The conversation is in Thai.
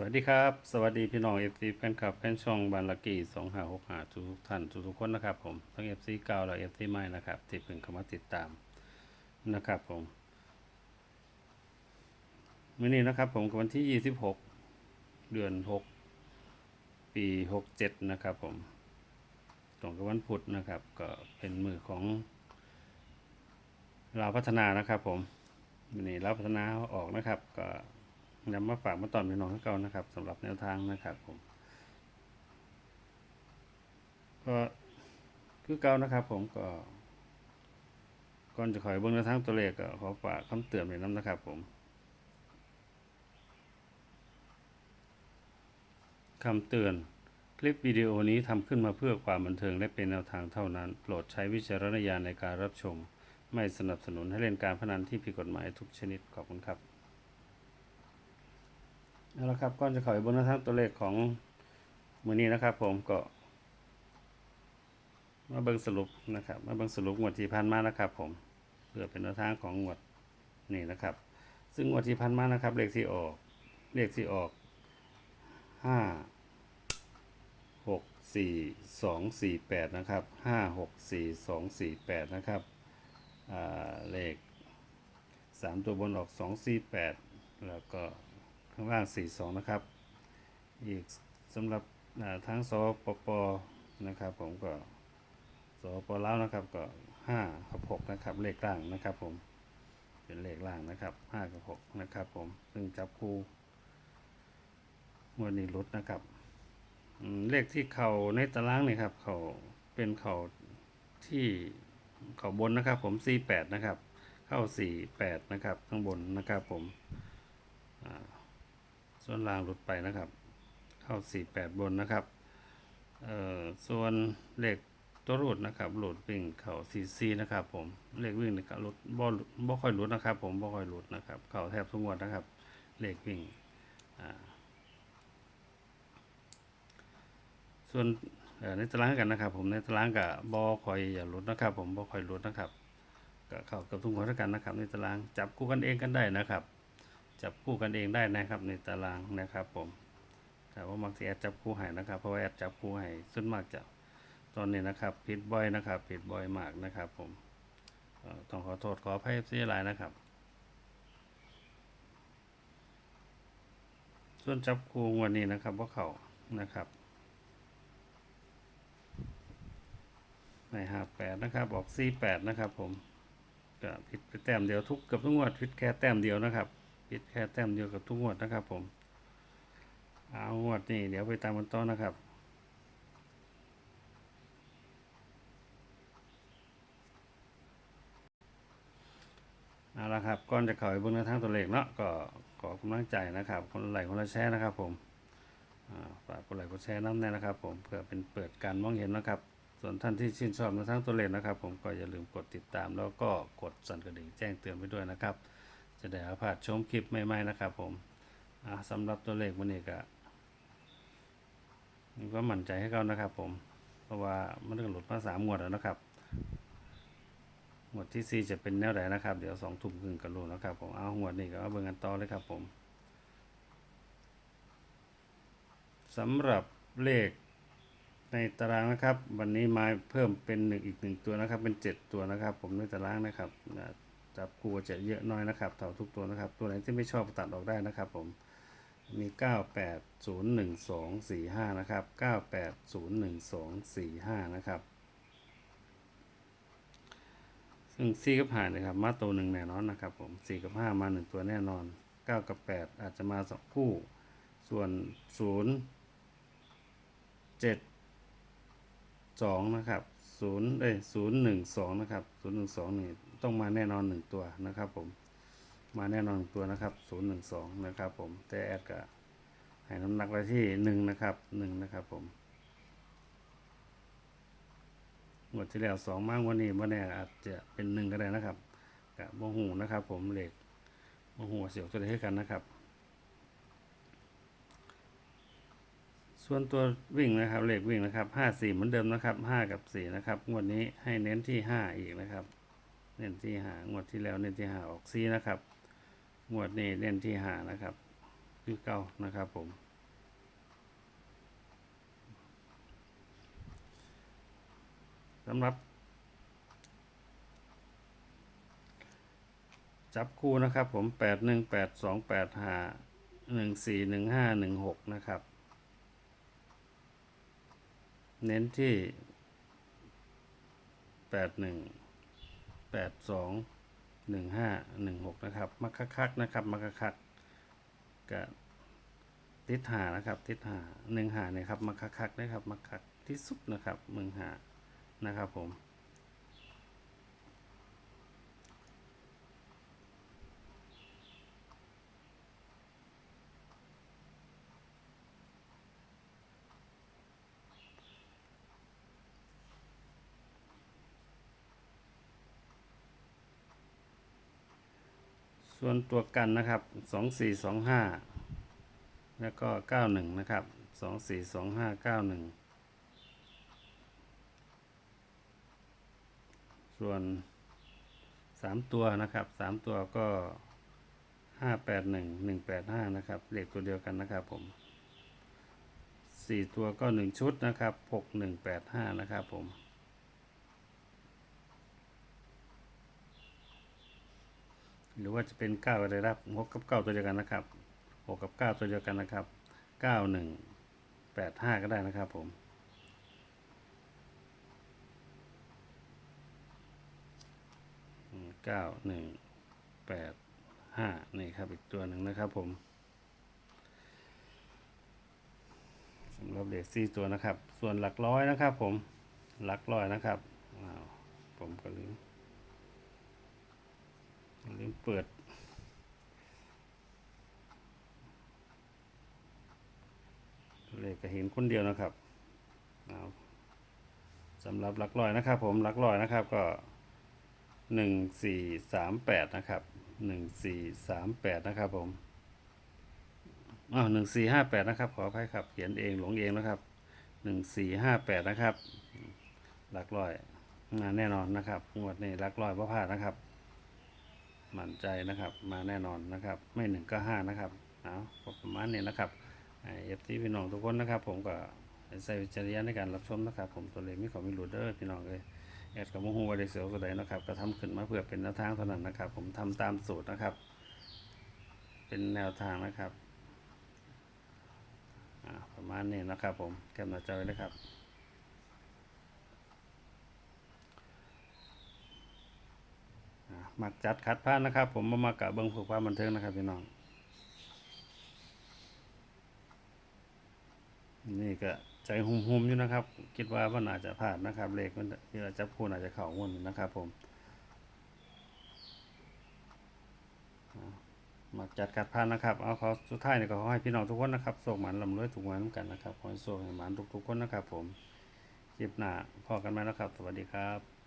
สวัสดีครับ สวัสดีพี่น้องเอฟซีแฟนคลับแฟนช่องบานลักกี้สองห้าหกหาทุกท่านทุกๆคนนะครับผมทั้งเอฟซีเก่าและเอฟซีใหม่นะครับที่เพิ่งเข้ามาติดตามนะครับผมวันนี้นะครับผมวันที่ยี่สิบหกเดือนหกปีหกเจ็ดนะครับผมตรงกับวันพุธนะครับ ก็เป็นมือของเราพัฒนานะครับผมวันนี้เราพัฒนาออกนะครับก็ นำมาฝากมาตอนพี่น้องเก่านะครับสำหรับแนวทางนะครับผมก็คือเก่านะครับ ผมก็ก่อนจะขอยเบิ่งแนวทางตัวเลขก็ขอฝากคำเตือนไว้น้ำนะครับ ผมคำเตือนคลิปวิดีโอนี้ทำขึ้นมาเพื่อความบันเทิงและเป็นแนวทางเท่านั้น โปรดใช้วิจารณญาณในการรับชม ไม่สนับสนุนให้เล่นการพนันที่ผิดกฎหมายทุกชนิดขอบคุณครับ เอาละครับก่อนจะขอบบนทางตัวเลขของมือนี้นะครับ ผมก็มาเบิ่งสรุปนะครับมาเบิ่งสรุปงวดที่พันมานะครับ ผมเพื่อเป็นแนวทางของงวดนี่นะครับ ซึ่งงวดที่พันมานะครับ เลขที่ออกเลขที่ออกห้าหกสี่สองสี่แปดนะครับห้าหกสี่สองสี่แปดนะครับเลขสามตัวบนออกสองสี่แปดแล้วก็ ข้างล่าง 42 นะครับ อีกสำหรับทั้งสปปนะครับ ผมก็สปลาวนะครับก็5กับ6นะครับเลขล่างนะครับ ผมเป็นเลขล่างนะครับ5กับ6นะครับ ผมซึ่งจับคู่งวดนี้ลดนะครับเลขที่เข่าในตารางนี่ครับเขาเป็นเข่าที่เข่าบนนะครับ ผม 48 นะครับ เข้า 48 นะครับ ข้างบนนะครับ ผม ส่วนล่างหลุดไปนะครับ เข้า 48 บนนะครับเอ่อส่วนเลขตัวรูดนะครับหลุดวิ่งเข่า44นะครับ ผมเลขวิ่งนะครับหลุดบ่หลุดบ่ค่อยหลุดนะครับ ผมบ่ค่อยหลุดนะครับ เข่าแทบทุกงวดนะครับ เลขวิ่งอ่าส่วนในตารางกันนะครับ ผมในตารางกับบ่ค่อยอย่าลุดนะครับ ผมบ่ค่อยลุดนะครับก็เข้ากับทุกงวดเท่ากันนะครับ ในตารางจับคู่กันเองกันได้นะครับ จับคู่กันเองได้นะครับ ในตารางนะครับ ผมแต่ว่ามักจะแอดจับคู่ให้นะครับเพราะว่าแอดจับคู่ให้ส่วนมากจะตอนนี้นะครับผิดบ่อยนะครับผิดบ่อยมากนะครับ ผมต้องขอโทษขออภัยเสียหลายนะครับ ส่วนจับคู่วันนี้นะครับว่าเขานะครับในห้าแปดนะครับออกสี่แปดนะครับ ผมก็ผิดไปแต้มเดียวทุกเกือบทุกงวดผิดแค่แต้มเดียวนะครับ ผิดแค่แต้มเดียวกับทุกงวดนะครับผม เอางวดนี่เดี๋ยวไปตามกันต่อนะครับเอาละครับก่อนจะเข้าไปเบนแนวทางตัวเลขเนาะก็ขอกำลังใจนะครับ คนละไลคนละแชร์นะครับผมฝากกดไหลค์กดแชร์น้ำแน่นะครับ ผมเพื่อเป็นเปิดการมองเห็นนะครับ ส่วนท่านที่ชื่นชอบในทางตัวเลขนะครับ ผมก็อย่าลืมกดติดตามแล้วก็กดสั่นกระดิ่งแจ้งเตือนไปด้วยนะครับ จะได้อาพลาดชมคลิปใหม่ๆนะครับผมสำหรับตัวเลขวันนี้ก็มีความมั่นใจให้เขานะครับผม เพราะว่ามันก็หลุดมาสามงวดแล้วนะครับหมวดที่สี่จะเป็นแนวไหนนะครับ เดี๋ยวสองทุ่มครึ่งกันรู้นะครับผมเอาหมวดนี้ก็เอาเบิ่งกันต่อเลยครับผมสำหรับเลขในตารางนะครับ วันนี้มาเพิ่มเป็นหนึ่งอีกหนึ่งตัวนะครับ เป็นเจ็ดตัวนะครับ ผมในตารางนะครับ จับคู่จะเยอะน้อยนะครับเท่าทุกตัวนะครับ ตัวไหนที่ไม่ชอบตัดออกได้นะครับผมมีเก้าแปดศูนย์หนึ่งสองสี่ห้านะครับเก้าแปดศูนย์หนึ่งสองสี่ห้านะครับ ซึ่ง4กับ5นะครับ มาตัวหนึ่งแน่นอนนะครับผม4กับ 5 มาหนึ่งตัวแน่นอน 9 กับ 8 อาจจะมาสองคู่ ส่วน 0 7 2 นะครับ0เอ้ย0 1 2 นะครับ 0 1 2 นี่ ต้องมาแน่นอน1ตัวนะครับผมมาแน่นอนหนึ่งตัวนะครับ0 1 2นะครับผมแต่แอดก็ให้น้ำหนักไว้ที่1นะครับ1นะครับผมงวดที่แล้วสองมากงวันนี้บ่แน่อาจจะเป็นหนึ่งก็ได้นะครับกับโมหูนะครับ ผมเหล็กโมหูเสียวตัวใดให้กันนะครับ ส่วนตัววิ่งนะครับเหล็กวิ่งนะครับห้าสี่เหมือนเดิมนะครับห้ากับสี่นะครับงวดนี้ให้เน้นที่ห้าอีกนะครับ เน้นที่หางวดที่แล้วเน้นที่หาออกซีนะครับงวดนี้เน้นที่หานะครับ คือเก้านะครับผมสำหรับ จับคู่นะครับผมแปดหนึ่ง8 1 8 2 8 5 1 4 1 5าหนึ่งสี่หนึ่งห้าหนึ่งหกนะครับ เน้นที่แปดหนึ่ง แปดสองหนึ่งห้าหนึ่งหกนะครับมักคักนะครับมักคักกับติดหานะครับติดหาหนึ่งหาเนี่ยครับมักคักนะครับมักคักที่สุดนะครับมึงหานะครับผม ส่วนตัวกันนะครับสองสี่สองห้าแล้วก็เก้าหนึ่งนะครับสองสี่สองห้าเก้าหนึ่งส่วนสามตัวนะครับสามตัวก็ห้าแปดหนึ่งหนึ่งแปดห้านะครับเลขตัวเดียวกันนะครับผมสี่ตัวก็หนึ่งชุดนะครับหกหนึ่งแปดห้านะครับผม หรือว่าจะเป็นเก้าอะไรรับหกกับเก้าตัวเดียวกันนะครับหกกับเก้าตัวเดียวกันนะครับเก้าหนึ่งแปดห้าก็ได้นะครับผมเก้าหนึ่งแปดห้านี่ครับอีกตัวหนึ่งนะครับผมสำหรับเด็กสี่ตัวนะครับ ส่วนหลักร้อยนะครับผมหลักร้อยนะครับอ้าวผมก็ลืม ลืมเปิด เลขก็เห็นคนเดียวนะครับเอาสำหรับหลักร้อยนะครับ ผมหลักร้อยนะครับก็หนึ่งสี่สามแปดนะครับหนึ่งสี่สามแปดนะครับผมอ้าวหนึ่งสี่ห้าแปดนะครับ ขออภัยครับ เขียนเองหลงเองนะครับหนึ่งสี่ห้าแปดนะครับหลักร้อยแน่นอนนะครับงวดนี้หลักร้อยพ่พลาดนะครับ มั่นใจนะครับ มาแน่นอนนะครับ ไม่หนึ่งก็ห้านะครับเอาประมาณนี้นะครับเอฟซีพี่น้องทุกคนนะครับ ผมก็ใส่วิจารณญาณในการรับชมนะครับ ผมตัวเลขไม่ขอมีหลุดเด้อพี่น้องเลยแอดกับโมโหวเดเสียวก็ได้นะครับก็ทำขึ้นมาเพื่อเป็นแนวทางเท่านั้นนะครับ ผมทำตามสูตรนะครับ เป็นแนวทางนะครับอ่าประมาณนี้นะครับ ผมแคปหน้าจอไว้นะครับ อะ มักจัดคัดพลาดนะครับ ผมมามากะเบิ้งผูกความบันเทิงนะครับพี่น้อง นี่ก็ใจหุ่มๆอยู่นะครับ คิดว่ามันอาจจะพลาดนะครับเลขมันที่เราจับคู่อาจจะเข่างวดนะครับผมมักจัดคัดพลาดนะครับ เอาเขอสุดท้ายเนี่ยก็ขอให้พี่น้องทุกคนนะครับโชคหมันลำรวยถูกหวันกันนะครับขอให้โชคให้หมันทุกๆคนนะครับ ผมคลิปหน้าพอกันไหมนะครับ สวัสดีครับ